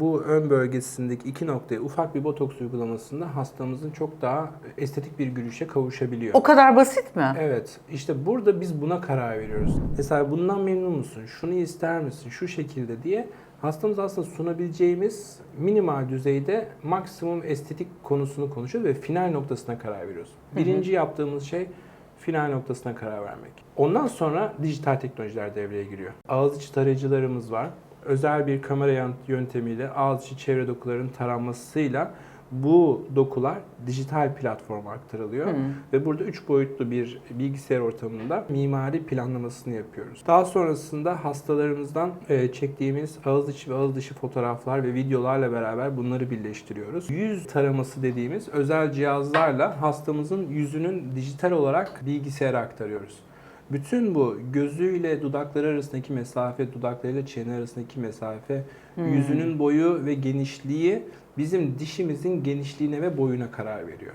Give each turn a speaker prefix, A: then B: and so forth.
A: bu ön bölgesindeki iki noktaya ufak bir botoks uygulamasında hastamızın çok daha estetik bir gülüşe kavuşabiliyor.
B: O kadar basit mi?
A: Evet, işte burada biz buna karar veriyoruz. Mesela bundan memnun musun? Şunu ister misin? Şu şekilde diye hastamız aslında sunabileceğimiz minimal düzeyde maksimum estetik konusunu konuşuyoruz ve final noktasına karar veriyoruz. Birinci yaptığımız şey final noktasına karar vermek. Ondan sonra dijital teknolojiler devreye giriyor. Ağız içi tarayıcılarımız var. Özel bir kamera yöntemiyle ağız içi çevre dokuların taranmasıyla bu dokular dijital platforma aktarılıyor ve burada üç boyutlu bir bilgisayar ortamında mimari planlamasını yapıyoruz. Daha sonrasında hastalarımızdan e, çektiğimiz ağız içi ve ağız dışı fotoğraflar ve videolarla beraber bunları birleştiriyoruz. Yüz taraması dediğimiz özel cihazlarla hastamızın yüzünün dijital olarak bilgisayara aktarıyoruz. Bütün bu gözüyle dudakları arasındaki mesafe, dudaklarıyla çene arasındaki mesafe, yüzünün boyu ve genişliği bizim dişimizin genişliğine ve boyuna karar veriyor.